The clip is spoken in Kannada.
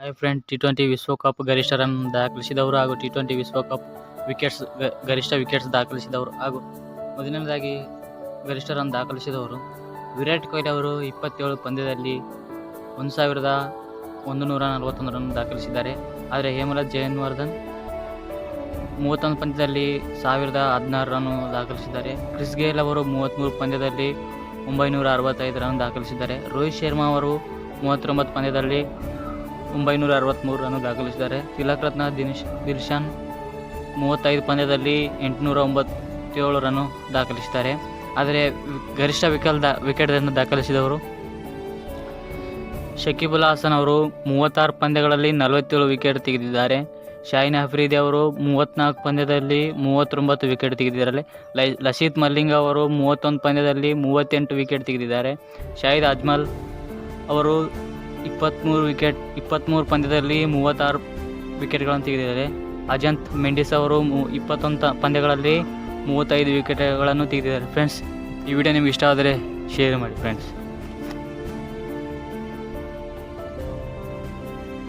ಹಾಯ್ ಫ್ರೆಂಡ್ ಟಿ ಟ್ವೆಂಟಿ ವಿಶ್ವಕಪ್ ಗರಿಷ್ಠ ರನ್ ದಾಖಲಿಸಿದವರು ಹಾಗೂ ಟಿ ಟ್ವೆಂಟಿ ವಿಶ್ವಕಪ್ ವಿಕೆಟ್ಸ್ ಗರಿಷ್ಠ ವಿಕೆಟ್ಸ್ ದಾಖಲಿಸಿದವರು ಹಾಗೂ ಮೊದಲನೇದಾಗಿ ಗರಿಷ್ಠ ರನ್ ದಾಖಲಿಸಿದವರು. ವಿರಾಟ್ ಕೊಹ್ಲಿ ಅವರು ಇಪ್ಪತ್ತೇಳು ಪಂದ್ಯದಲ್ಲಿ ಒಂದು ಸಾವಿರದ ಒಂದು ನೂರ ನಲವತ್ತೊಂದು ರನ್ ದಾಖಲಿಸಿದ್ದಾರೆ. ಆದರೆ ಹೇಮಲತ್ ಜಯನ್ವರ್ಧನ್ ಮೂವತ್ತೊಂದು ಪಂದ್ಯದಲ್ಲಿ ಸಾವಿರದ ಹದಿನಾರು ರನ್ ದಾಖಲಿಸಿದ್ದಾರೆ. ಕ್ರಿಸ್ ಗೇಲ್ ಅವರು ಮೂವತ್ತ್ಮೂರು ಪಂದ್ಯದಲ್ಲಿ ಒಂಬೈನೂರ ಅರವತ್ತೈದು ರನ್ ದಾಖಲಿಸಿದ್ದಾರೆ. ರೋಹಿತ್ ಶರ್ಮಾ ಅವರು ಮೂವತ್ತೊಂಬತ್ತು ಪಂದ್ಯದಲ್ಲಿ ಒಂಬೈನೂರ ಅರವತ್ತ್ಮೂರು ರನ್ನು ದಾಖಲಿಸಿದ್ದಾರೆ. ತಿಲಕ್ ರತ್ನ ದಿನೇಶ್, ದಿಲ್ಶಾನ್ ಮೂವತ್ತೈದು ಪಂದ್ಯದಲ್ಲಿ ಎಂಟುನೂರ ಒಂಬತ್ತೇಳು ರನ್ನು ದಾಖಲಿಸಿದ್ದಾರೆ. ಆದರೆ ಗರಿಷ್ಠ ವಿಕಲ್ ದಾ ವಿಕೆಟ್ಗಳನ್ನು ದಾಖಲಿಸಿದವರು ಶಕೀಬುಲ್ ಹಾಸನ್ ಅವರು ಮೂವತ್ತಾರು ಪಂದ್ಯಗಳಲ್ಲಿ ನಲವತ್ತೇಳು ವಿಕೆಟ್ ತೆಗೆದಿದ್ದಾರೆ. ಶಾಹಿನ್ ಅಫ್ರೀದಿ ಅವರು ಮೂವತ್ತ್ನಾಲ್ಕು ಪಂದ್ಯದಲ್ಲಿ ಮೂವತ್ತೊಂಬತ್ತು ವಿಕೆಟ್ ತೆಗೆದಿದ್ದಾರೆ. ಲೈ ಲಸಿತ್ ಮಲ್ಲಿಂಗ ಅವರು ಮೂವತ್ತೊಂದು ಪಂದ್ಯದಲ್ಲಿ ಮೂವತ್ತೆಂಟು ವಿಕೆಟ್ ತೆಗೆದಿದ್ದಾರೆ. ಶಾಹಿದ್ ಅಜ್ಮಲ್ ಅವರು ಇಪ್ಪತ್ತ್ಮೂರು ವಿಕೆಟ್ ಇಪ್ಪತ್ತ್ಮೂರು ಪಂದ್ಯದಲ್ಲಿ ಮೂವತ್ತಾರು ವಿಕೆಟ್ಗಳನ್ನು ತೆಗೆದಿದ್ದಾರೆ. ಅಜಂತ್ ಮೆಂಡಿಸ್ ಅವರು ಮೂ, ಇಪ್ಪತ್ತೊಂದು ಪಂದ್ಯಗಳಲ್ಲಿ ಮೂವತ್ತೈದು ವಿಕೆಟ್ಗಳನ್ನು ತೆಗೆದಿದ್ದಾರೆ. ಫ್ರೆಂಡ್ಸ್, ಈ ವಿಡಿಯೋ ನಿಮ್ಗೆ ಇಷ್ಟ ಆದರೆ ಶೇರ್ ಮಾಡಿ, ಫ್ರೆಂಡ್ಸ್.